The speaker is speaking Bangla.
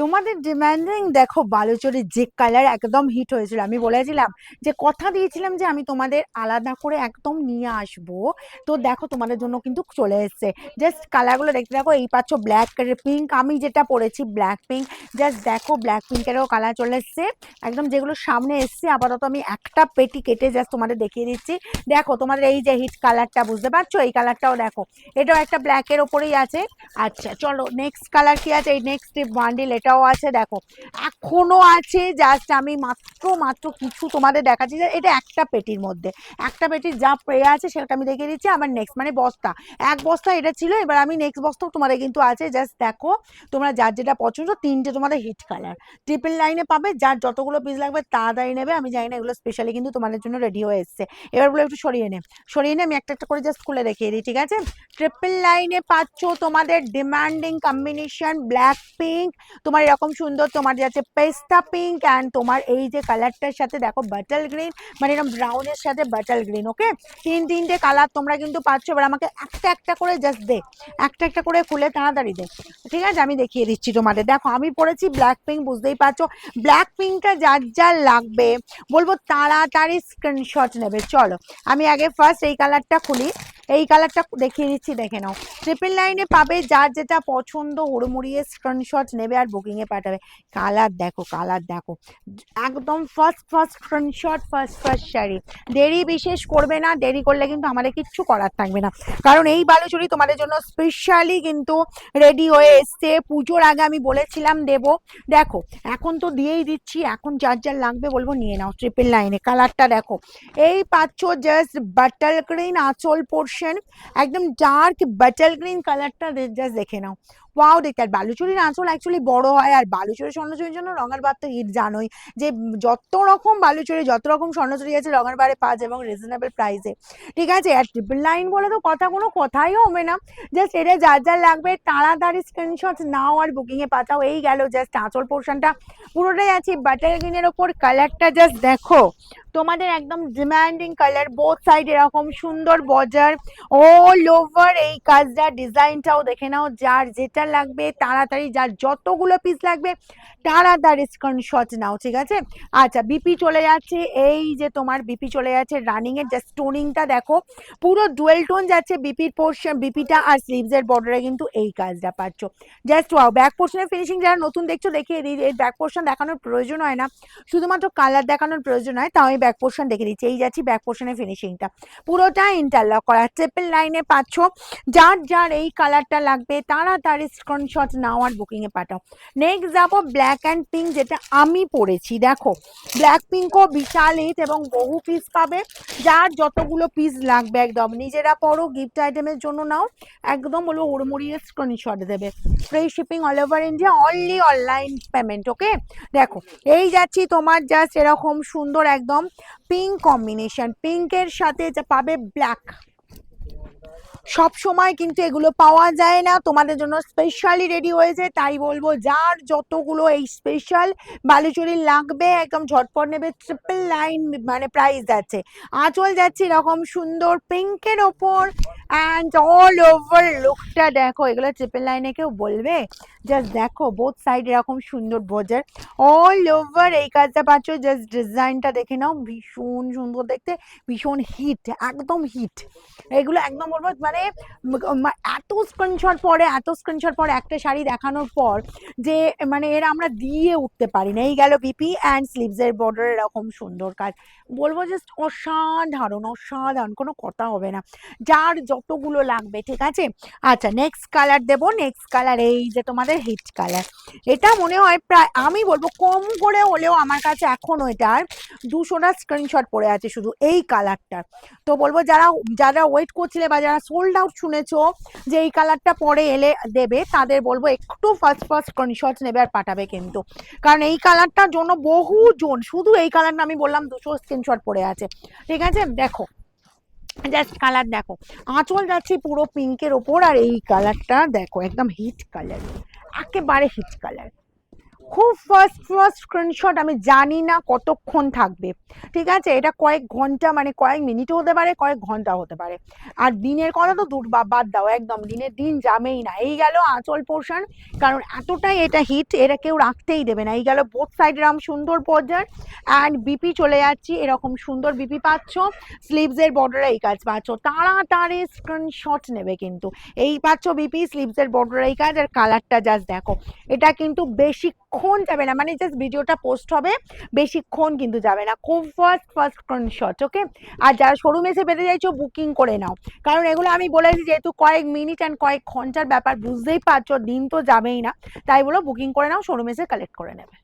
তোমাদের ডিমান্ডিং দেখো বালুচরির যে কালার একদম হিট হয়েছিল। আমি বলেছিলাম যে কথা দিয়েছিলাম যে আমি তোমাদের আলাদা করে একদম নিয়ে আসব। তো দেখো তোমাদের জন্য কিন্তু চলে এসছে। জাস্ট কালারগুলো দেখতে দেখো এই পাচ্ছ ব্ল্যাক পিঙ্ক আমি যেটা পরেছি ব্ল্যাক পিঙ্ক জাস্ট দেখো ব্ল্যাক পিঙ্কেরও কালার চলে এসছে। একদম যেগুলো সামনে এসছে, আপাতত আমি একটা পেটি কেটে জাস্ট তোমাদের দেখিয়ে দিচ্ছি। দেখো তোমাদের এই যে হিট কালারটা বুঝতে পারছ? এই কালারটাও দেখো। এটাও একটা ব্ল্যাকের ওপরেই আছে। আচ্ছা চলো নেক্সট কালার কি আছে? এই নেক্সট বান্ডিল এটাও আছে, দেখো। এখনও আছে জাস্ট আমি মাত্র মাত্র কিছু তোমাদের দেখাচ্ছি যে এটা একটা পেটির মধ্যে। একটা পেটির যা প্রে আছে সেটা আমি দেখিয়ে দিচ্ছি আমার নেক্সট মানে বস্তা। এক বস্তা এটা ছিল, এবার আমি নেক্সট বস্তাও তোমাদের কিন্তু আছে জাস্ট দেখো, তোমরা যার যেটা পছন্দ, তিনটে তোমাদের হিট কালার ট্রিপল লাইনে পাবে, যার যতগুলো পিস লাগবে তাড়াতাড়ি নেবে। আমি জানি না, এগুলো স্পেশালি কিন্তু তোমাদের জন্য রেডি হয়ে এসছে। এবার বলে একটু সরিয়ে নে। সরিয়ে নে, আমি একটা একটা করে জাস্ট খুলে দেখিয়ে দিই, ঠিক আছে? ট্রিপল লাইনে পাচ্ছ তোমাদের ডিমান্ডিং কম্বিনেশন ব্ল্যাক পিঙ্ক তোমার এরকম সুন্দর, তোমার যাচ্ছে পেস্তা পিঙ্ক অ্যান্ড তোমার এই যে কালারটার সাথে দেখো বাটাল গ্রিন মানে এরকম ব্রাউনের সাথে বাটাল গ্রিন ওকে তিন তিনটে কালার তোমরা কিন্তু পাচ্ছ। এবার আমাকে একটা একটা করে জাস্ট দে, একটা একটা করে খুলে তাড়াতাড়ি দে, ঠিক আছে? আমি দেখিয়ে দিচ্ছি তোমাদের। দেখো, আমি পড়েছি ব্ল্যাক পিঙ্ক বুঝতেই পারছ? ব্ল্যাক পিঙ্কটা যার যার লাগবে, বলব তাড়াতাড়ি স্ক্রিনশট নেবে, চলো। আমি আগে ফার্স্ট এই কালারটা খুলি। এই কালারটা দেখিয়ে দিচ্ছি, দেখে নাও। ট্রিপল লাইনে পাবে, যার যেটা পছন্দ, হুড়মুড়িয়ে স্ক্রিনশট নেবে আর বুকিংয়ে পাঠাবে। কালার দেখো কালার দেখো। একদম first first screenshot first first sari. দেরি বিশেষ করবে না, দেরি করলে কিন্তু আমাদের কিচ্ছু করার থাকবে না। কারণ এই বালুচুরি তোমাদের জন্য স্পেশালি কিন্তু রেডি হয়ে এসছে। পুজোর আগে আমি বলেছিলাম দেব। দেখো, এখন তো দিয়েই দিচ্ছি, এখন যার যার লাগবে বলব, নিয়ে নাও ট্রিপল লাইনে কালারটা দেখো। এই পাচ্ছ জাস্ট বাটাল গ্রিন আঁচল পোর্শন একদম ডার্ক বাটাল গ্রিন কালারটা জাস্ট দেখে নাও ওয়াও দেখতে, আর বালুচুরির আঁচল অ্যাকচুয়ালি বড় হয়, আর বালুচুরি স্বর্ণচুরির জন্য রঙের বার তো হিট জানোই, যে যত রকম বালুচুরি, যত রকম স্বর্ণচুরি আছে, রঙের বারে যায় এবং রিজনেবল প্রাইসে ঠিক আছে, আর ট্রিপল লাইন বলে তো কথা, কোনো কথাই হবে না। জাস্ট এটা যার যার লাগবে, তাড়াতাড়ি স্ক্রিনশট নাও আর বুকিংয়ে পাঠাও। এই গেল জাস্ট আঁচল পোর্শনটা পুরোটাই আছে বাটার গ্রিনের ওপর কালারটা জাস্ট দেখো। তোমাদের একদম ডিমান্ডিং কালার বোথ সাইড এরকম সুন্দর বজার অল ওভার এই কাজটা ডিজাইনটাও দেখে নাও, যার যেটা লাগবে, তাড়াতাড়ি যার যতগুলো পিস লাগবে, তাড়াতাড়ি স্ক্রিনশট নাও, ঠিক আছে? আচ্ছা বিপি চলে যাচ্ছে, এই যে তোমার বিপি চলে যাচ্ছে রানিং এর জাস্ট টোনিংটা দেখো, পুরো ডুয়েল টোন যাচ্ছে বিপির পোর্শন বিপিটা আর স্লিভস এর বর্ডারে কিন্তু এই কাজটা পাচ্ছ। জাস্ট ওয়াও ব্যাক পোর্শনের ফিনিশিং যারা নতুন দেখছ, দেখে এই ব্যাক পোর্শন দেখানোর প্রয়োজন হয় না। শুধুমাত্র কালার দেখানোর প্রয়োজন হয়, তাও আমি ব্যাক পোর্শন দেখে দিচ্ছি, এই যাচ্ছি ব্যাক পোর্শনের ফিনিশিংটা পুরোটা ইন্টারলক করা ট্রিপল লাইনে পাচ্ছ। যার যার এই কালারটা লাগবে, তাড়াতাড়ি স্ক্রিনশট নাও আর বুকিংয়ে পাঠাও। নেক্সট যাব ব্ল্যাক অ্যান্ড পিঙ্ক যেটা আমি পরেছি দেখো। ব্ল্যাক পিঙ্কও বিশাল হিট এবং বহু পিস পাবে। যার যতগুলো পিস লাগবে একদম। নিজেরা পরো গিফট আইটেমের জন্য নাও। একদম হলো হুড়মুড়িয়ে স্ক্রিনশট দেবে। Free shipping all over India only online payment okay দেখো, এই যাচ্ছি তোমার জাস্ট এরকম সুন্দর একদম পিঙ্ক কম্বিনেশন পিঙ্কের সাথে যা পাবে ব্ল্যাক সব সময় কিন্তু এগুলো পাওয়া যায় না। তোমাদের জন্য স্পেশালি রেডি হয়েছে, তাই বলব যার যতগুলো এই স্পেশাল বালুচুরি লাগবে, একদম ঝটপট নেবে ট্রিপল লাইন মানে প্রাইস যাচ্ছে। আঁচল যাচ্ছে এরকম সুন্দর পিঙ্কের ওপর অ্যান্ড অল ওভার লুকটা দেখো, এগুলো ট্রিপল লাইনে কেউ বলবে? জাস্ট দেখো বোথ সাইড এরকম সুন্দর বোঝার। অল ওভার এই কাজটা পাচ্ছ জাস্ট ডিজাইনটা দেখে নাও, ভীষণ সুন্দর দেখতে, ভীষণ হিট একদম হিট এগুলো একদম বলব মানে মা- এত স্ক্রিনশট পরে, এত স্ক্রিনশট পরে একটা শাড়ি দেখানোর পর যে মানে এরা আমরা দিয়ে উঠতে পারি না। এই গেল বিপি অ্যান্ড স্লিভসের বর্ডার এরকম সুন্দর কাজ। বলব জাস্ট অসাধারণ অসাধারণ, কোনো কথা হবে না। যার যতগুলো লাগবে, ঠিক আছে? আচ্ছা নেক্সট কালার দেবো। নেক্সট কালার এই যে তোমাদের হিট কালার এটা মনে হয় প্রায়, আমি বলব কম করে হলেও আমার কাছে এখনও এটার দুশোটা স্ক্রিনশট পড়ে আছে শুধু এই কালারটার তো বলব যারা যারা ওয়েট করছিলে বা যারা সোল্ড আউট শুনেছো যে এই কালারটা পরে এলে দেবে, তাদের বলব একটু ফার্স্ট ফার্স্ট স্ক্রিনশট নেবে আর পাঠাবে কিন্তু। কারণ এই কালারটার জন্য বহু জন শুধু এই কালারটা আমি বললাম দুশো স্ক্রিনশট পড়ে আছে। ঠিক আছে? দেখো জাস্ট কালার দেখো। আঁচল যাচ্ছে পুরো পিঙ্কের ওপর আর এই কালারটা দেখো, একদম হিট কালার একেবারে হিট কালার খুব ফার্স্ট ফার্স্ট স্ক্রিনশট আমি জানি না কতক্ষণ থাকবে। ঠিক আছে? এটা কয়েক ঘণ্টা মানে কয়েক মিনিটও হতে পারে, কয়েক ঘণ্টা হতে পারে। আর দিনের কথা তো দূর, বা- বাদ দাও, একদম দিনের দিন যাবেই না। এই গেল আঁচল পোর্শন কারণ এতটাই এটা হিট এটা কেউ রাখতেই দেবে না। এই গেল বোথ সাইড এরকম সুন্দর পর্যার অ্যান্ড বিপি চলে যাচ্ছি, এরকম সুন্দর বিপি পাচ্ছ। স্লিভসের বর্ডারে এই কাজ পাচ্ছ। তাড়াতাড়ি স্ক্রিনশট নেবে কিন্তু। এই পাচ্ছ বিপি স্লিভসের বর্ডারে এই কাজ, আর কালারটা জাস্ট দেখো। এটা কিন্তু বেশিক্ষণ যাবে না? মানে জাস্ট ভিডিওটা পোস্ট হবে, বেশিক্ষণ কিন্তু যাবে না। খুব ফার্স্ট ফার্স্ট শট ওকে আর যারা শোরুম এসে পেতে চাইছো বুকিং করে নাও। কারণ এগুলো আমি বলেছি যেহেতু কয়েক মিনিট অ্যান্ড কয়েক ঘণ্টার ব্যাপার, বুঝতেই পারছ, দিন তো যাবেই না। তাই বলো বুকিং করে নাও শোরুম এসে কালেক্ট করে নেবে।